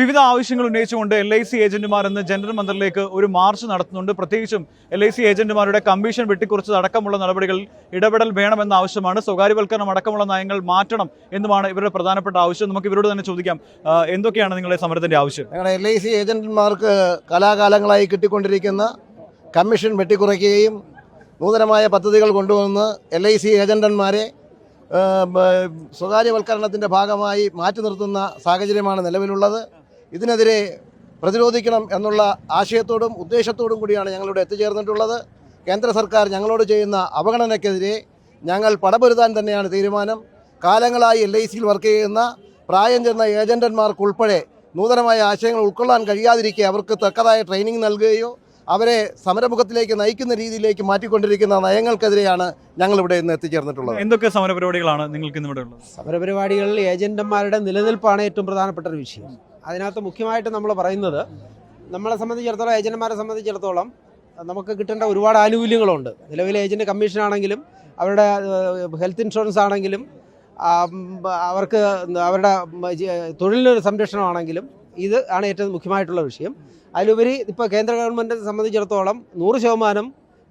വിവിധ ആവശ്യങ്ങൾ ഉന്നയിച്ചുകൊണ്ട് എൽ ഐ സി ഏജന്റുമാർ ഇന്ന് ജനറൽ മന്ദിറിലേക്ക് ഒരു മാർച്ച് നടത്തുന്നുണ്ട്. പ്രത്യേകിച്ചും എൽ ഐ സി ഏജന്റുമാരുടെ കമ്മീഷൻ വെട്ടിക്കുറിച്ചത് അടക്കമുള്ള നടപടികൾ ഇടപെടൽ വേണമെന്ന ആവശ്യമാണ്. സ്വകാര്യവൽക്കരണം അടക്കമുള്ള നയങ്ങൾ മാറ്റണം എന്നുമാണ് ഇവരുടെ പ്രധാനപ്പെട്ട ആവശ്യം. നമുക്ക് ഇവരോട് തന്നെ ചോദിക്കാം. എന്തൊക്കെയാണ് നിങ്ങളുടെ സമരത്തിന്റെ ആവശ്യം? എൽ ഐ സി ഏജന്റുമാർക്ക് കലാകാലങ്ങളായി കിട്ടിക്കൊണ്ടിരിക്കുന്ന കമ്മീഷൻ വെട്ടിക്കുറയ്ക്കുകയും നൂതനമായ പദ്ധതികൾ കൊണ്ടുവന്ന് എൽ ഐ സി ഏജന്റന്മാരെ സ്വകാര്യവൽക്കരണത്തിന്റെ ഭാഗമായി മാറ്റി നിർത്തുന്ന സാഹചര്യമാണ് നിലവിലുള്ളത്. ഇതിനെതിരെ പ്രതിരോധിക്കണം എന്നുള്ള ആശയത്തോടും ഉദ്ദേശത്തോടും കൂടിയാണ് ഞങ്ങളിവിടെ എത്തിച്ചേർന്നിട്ടുള്ളത്. കേന്ദ്ര സർക്കാർ ഞങ്ങളോട് ചെയ്യുന്ന അവഗണനയ്ക്കെതിരെ ഞങ്ങൾ പടപൊരുതാൻ തന്നെയാണ് തീരുമാനം. കാലങ്ങളായി എൽ ഐ സിയിൽ വർക്ക് ചെയ്യുന്ന പ്രായം ചെന്ന ഏജന്റന്മാർക്കുൾപ്പെടെ നൂതനമായ ആശയങ്ങൾ ഉൾക്കൊള്ളാൻ കഴിയാതിരിക്കെ അവർക്ക് തക്കതായ ട്രെയിനിങ് നൽകുകയോ അവരെ സമരമുഖത്തിലേക്ക് നയിക്കുന്ന രീതിയിലേക്ക് മാറ്റിക്കൊണ്ടിരിക്കുന്ന നയങ്ങൾക്കെതിരെയാണ് ഞങ്ങളിവിടെ ഇന്ന് എത്തിച്ചേർന്നിട്ടുള്ളത്. എന്തൊക്കെ സമരപരിപാടികളാണ് നിങ്ങൾക്ക് ഇന്ന് ഇവിടെ ഉള്ളത് സമരപരിപാടികളിൽ ഏജന്റന്മാരുടെ നിലനിൽപ്പാണ് ഏറ്റവും പ്രധാനപ്പെട്ട ഒരു വിഷയം. അതിനകത്ത് മുഖ്യമായിട്ട് നമ്മൾ പറയുന്നത് നമ്മളെ സംബന്ധിച്ചിടത്തോളം ഏജന്റുമാരെ സംബന്ധിച്ചിടത്തോളം നമുക്ക് കിട്ടേണ്ട ഒരുപാട് ആനുകൂല്യങ്ങളുണ്ട്. നിലവിലെ ഏജന്റ് കമ്മീഷൻ ആണെങ്കിലും അവരുടെ ഹെൽത്ത് ഇൻഷുറൻസ് ആണെങ്കിലും അവർക്ക് അവരുടെ തൊഴിലിനൊരു സംരക്ഷണമാണെങ്കിലും ഇത് ആണ് ഏറ്റവും മുഖ്യമായിട്ടുള്ള വിഷയം. അതിലുപരി ഇപ്പോൾ കേന്ദ്ര ഗവൺമെന്റ് സംബന്ധിച്ചിടത്തോളം നൂറ് ശതമാനം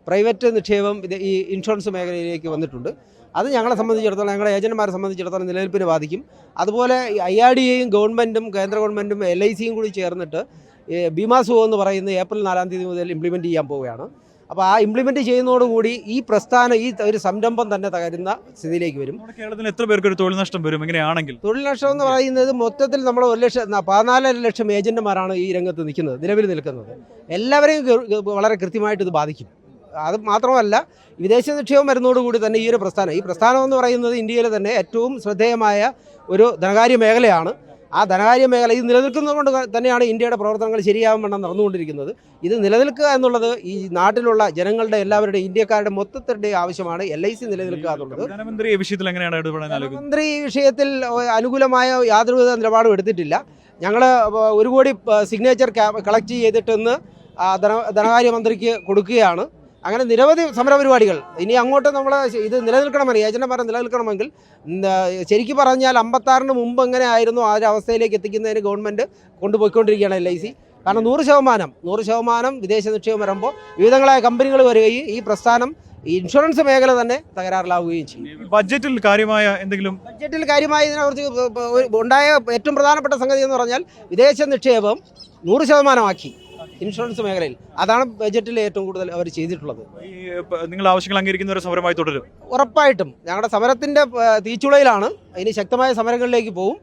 പ്രൈവറ്റ് നിക്ഷേപം ഈ ഇൻഷുറൻസ് മേഖലയിലേക്ക് വന്നിട്ടുണ്ട്. അത് ഞങ്ങളെ സംബന്ധിച്ചിടത്തോളം ഞങ്ങളുടെ ഏജന്റുമാരെ സംബന്ധിച്ചിടത്തോളം നിലനിൽപ്പിനെ ബാധിക്കും. അതുപോലെ ഐ ആർ ഡി എയും ഗവൺമെന്റും കേന്ദ്ര ഗവൺമെന്റും എൽ ഐ സിയും കൂടി ചേർന്നിട്ട് ഈ ബീമാസുഖം എന്ന് പറയുന്നത് ഏപ്രിൽ നാലാം തീയതി മുതൽ ഇംപ്ലിമെന്റ് ചെയ്യാൻ പോവുകയാണ്. അപ്പോൾ ആ ഇംപ്ലിമെന്റ് ചെയ്യുന്നതോടുകൂടി ഈ പ്രസ്ഥാനം ഈ ഒരു സംരംഭം തന്നെ തകരുന്ന സ്ഥിതിയിലേക്ക് വരും. കേരളത്തിൽ എത്ര പേർക്ക് ഒരു തൊഴിൽ നഷ്ടം വരും? ഇങ്ങനെയാണെങ്കിൽ തൊഴിൽ നഷ്ടം എന്ന് പറയുന്നത് മൊത്തത്തിൽ നമ്മൾ ഒരു ലക്ഷം പതിനാലര ലക്ഷം ഏജന്റുമാരാണ് ഈ രംഗത്ത് നിൽക്കുന്നത് നിലവിൽ നിൽക്കുന്നത്. എല്ലാവരെയും വളരെ കൃത്യമായിട്ട് ഇത് ബാധിക്കും. അത് മാത്രമല്ല വിദേശ നിക്ഷേപം വരുന്നതോടുകൂടി തന്നെ ഈ ഒരു പ്രസ്ഥാനം ഈ പ്രസ്ഥാനം എന്ന് പറയുന്നത് ഇന്ത്യയിലെ തന്നെ ഏറ്റവും ശ്രദ്ധേയമായ ഒരു ധനകാര്യ മേഖലയാണ്. ആ ധനകാര്യ മേഖല ഇത് നിലനിൽക്കുന്നതുകൊണ്ട് തന്നെയാണ് ഇന്ത്യയുടെ പ്രവർത്തനങ്ങൾ ശരിയാവും വണ്ണം നടന്നുകൊണ്ടിരിക്കുന്നത്. ഇത് നിലനിൽക്കുക എന്നുള്ളത് ഈ നാട്ടിലുള്ള ജനങ്ങളുടെ എല്ലാവരുടെയും ഇന്ത്യക്കാരുടെ മൊത്തത്തിന്റെ ആവശ്യമാണ്. എൽ ഐ സി നിലനിൽക്കുക എന്നുള്ളത്. പ്രധാനമന്ത്രി ഈ വിഷയത്തിൽ എങ്ങനെയാണ് ഈ വിഷയത്തിൽ അനുകൂലമായ യാതൊരുവിധ നിലപാടും എടുത്തിട്ടില്ല. ഞങ്ങൾ ഒരു കോടി സിഗ്നേച്ചർ കളക്ട് ചെയ്തിട്ടെന്ന് ധന ധനകാര്യമന്ത്രിക്ക് കൊടുക്കുകയാണ്. അങ്ങനെ നിരവധി സമരപരിപാടികൾ. ഇനി അങ്ങോട്ട് നമ്മൾ ഇത് നിലനിൽക്കണമെങ്കിൽ ഏജന്റുമാരെ നിലനിൽക്കണമെങ്കിൽ ശരിക്കും പറഞ്ഞാൽ അമ്പത്താറിന് മുമ്പ് എങ്ങനെ ആയിരുന്നു ആ ഒരു അവസ്ഥയിലേക്ക് എത്തിക്കുന്നതിന് ഗവൺമെന്റ് കൊണ്ടുപോയിക്കൊണ്ടിരിക്കുകയാണ് എൽ ഐ സി. കാരണം നൂറ് ശതമാനം നൂറ് ശതമാനം വിദേശ നിക്ഷേപം വരുമ്പോൾ വിവിധങ്ങളായ കമ്പനികൾ വരികയും ഈ പ്രസ്ഥാനം ഇൻഷുറൻസ് മേഖല തന്നെ തകരാറിലാവുകയും ചെയ്യും. ബഡ്ജറ്റിൽ കാര്യമായ എന്തെങ്കിലും ബഡ്ജറ്റിൽ കാര്യമായ ഇതിനെക്കുറിച്ച് ഉണ്ടായ ഏറ്റവും പ്രധാനപ്പെട്ട സംഗതി എന്ന് പറഞ്ഞാൽ വിദേശ നിക്ഷേപം നൂറ് ശതമാനമാക്കി. ഇൻഷുറൻസ് മേഖലയിൽ. അതാണ് ബജറ്റിൽ ഏറ്റവും കൂടുതൽ അവർ ചെയ്തിട്ടുള്ളത്. ഈ നിങ്ങൾ ആവശ്യങ്ങൾ അംഗീകരിക്കുന്ന ഒരു സമരമായി തുടരും. ഉറപ്പായിട്ടും. ഞങ്ങളുടെ സമരത്തിന്റെ തീച്ചുളയിലാണ്. ഇനി ശക്തമായ സമരങ്ങളിലേക്ക് പോകും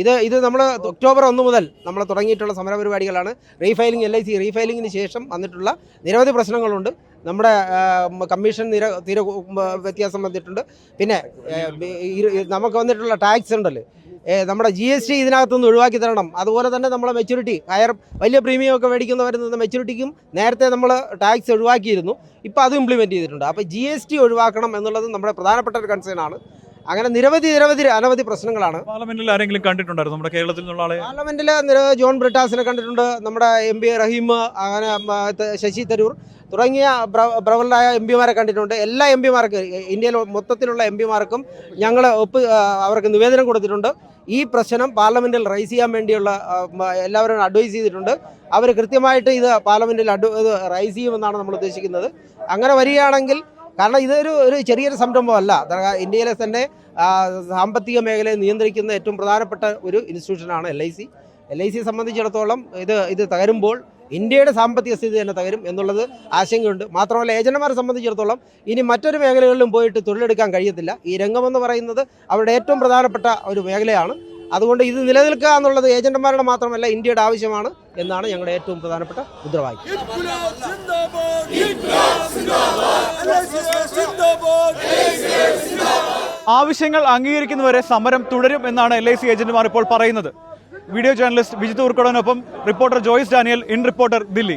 ഇത് ഇത് നമ്മൾ ഒക്ടോബർ ഒന്ന് മുതൽ നമ്മൾ തുടങ്ങിയിട്ടുള്ള സമരപരിപാടികളാണ് റീഫൈലിംഗ് എൽ ഐ സി റീഫൈലിങ്ങിന് ശേഷം വന്നിട്ടുള്ള നിരവധി പ്രശ്നങ്ങളുണ്ട്. നമ്മുടെ കമ്മീഷൻ നിര തീരെ വ്യത്യാസം വന്നിട്ടുണ്ട്. പിന്നെ നമുക്ക് വന്നിട്ടുള്ള ടാക്സ് ഉണ്ടല്ലോ? നമ്മുടെ ജി എസ് ടി ഇതിനകത്തുനിന്ന് ഒഴിവാക്കി തരണം. അതുപോലെ തന്നെ നമ്മുടെ മെച്യൂരിറ്റി ഹയർ വലിയ പ്രീമിയം ഒക്കെ മേടിക്കുന്നവരിൽ നിന്ന് മെച്യൂരിറ്റിക്കും നേരത്തെ നമ്മൾ ടാക്സ് ഒഴിവാക്കിയിരുന്നു. ഇപ്പോൾ അത് ഇംപ്ലിമെന്റ് ചെയ്തിട്ടുണ്ട്. അപ്പോൾ ജി എസ് ടി ഒഴിവാക്കണം എന്നുള്ളത് നമ്മുടെ പ്രധാനപ്പെട്ട ഒരു കൺസേൺ ആണ്. അങ്ങനെ നിരവധി നിരവധി അനവധി പ്രശ്നങ്ങളാണ്. പാർലമെന്റിൽ ആരെങ്കിലും കണ്ടിട്ടുണ്ടായിരുന്നു? നമ്മുടെ കേരളത്തിൽ നിന്നുള്ള ആളെ? പാർലമെന്റിൽ ജോൺ ബ്രിട്ടാസിനെ കണ്ടിട്ടുണ്ട്. നമ്മുടെ എം പി റഹീം അങ്ങനെ ശശി തരൂർ തുടങ്ങിയ പ്ര- പ്രബലരായ എം പിമാരെ കണ്ടിട്ടുണ്ട്. എല്ലാ എം പിമാർക്കും ഇന്ത്യയിൽ മൊത്തത്തിലുള്ള എം പിമാർക്കും ഞങ്ങൾ ഒപ്പ് അവർക്ക് നിവേദനം കൊടുത്തിട്ടുണ്ട്. ഈ പ്രശ്നം പാർലമെന്റിൽ റൈസ് ചെയ്യാൻ വേണ്ടിയുള്ള എല്ലാവരും അഡ്വൈസ് ചെയ്തിട്ടുണ്ട്. അവർ കൃത്യമായിട്ട് ഇത് പാർലമെന്റിൽ അഡ്വ റൈസ് ചെയ്യുമെന്നാണ് നമ്മൾ ഉദ്ദേശിക്കുന്നത്. അങ്ങനെ വരികയാണെങ്കിൽ കാരണം ഇതൊരു ഒരു ചെറിയൊരു സംരംഭമല്ല. ഇന്ത്യയിലെ തന്നെ സാമ്പത്തിക മേഖലയെ നിയന്ത്രിക്കുന്ന ഏറ്റവും പ്രധാനപ്പെട്ട ഒരു ഇൻസ്റ്റിറ്റ്യൂഷനാണ് L I C L I സിയെ സംബന്ധിച്ചിടത്തോളം ഇത് ഇത് തകരുമ്പോൾ ഇന്ത്യയുടെ സാമ്പത്തിക സ്ഥിതി തന്നെ തകരും എന്നുള്ളത് ആശങ്കയുണ്ട്. മാത്രമല്ല ഏജന്റുമാരെ സംബന്ധിച്ചിടത്തോളം ഇനി മറ്റൊരു മേഖലകളിലും പോയിട്ട് തൊഴിലെടുക്കാൻ കഴിയത്തില്ല. ഈ രംഗമെന്ന് പറയുന്നത് അവരുടെ ഏറ്റവും പ്രധാനപ്പെട്ട ഒരു മേഖലയാണ്. അതുകൊണ്ട് ഇത് നിലനിൽക്കുക എന്നുള്ളത് ഏജന്റുമാരുടെ മാത്രമല്ല ഇന്ത്യയുടെ ആവശ്യമാണ് എന്നാണ് ഞങ്ങളുടെ ഏറ്റവും പ്രധാനപ്പെട്ട മുദ്രാവാക്യം ആവശ്യങ്ങൾ അംഗീകരിക്കുന്നവരെ സമരം തുടരും എന്നാണ് എൽ ഐ സി ഏജന്റുമാർ ഇപ്പോൾ പറയുന്നത്. Video journalist Vijith ഉർക്കടനൊപ്പം reporter Joyce Daniel in reporter Dilli.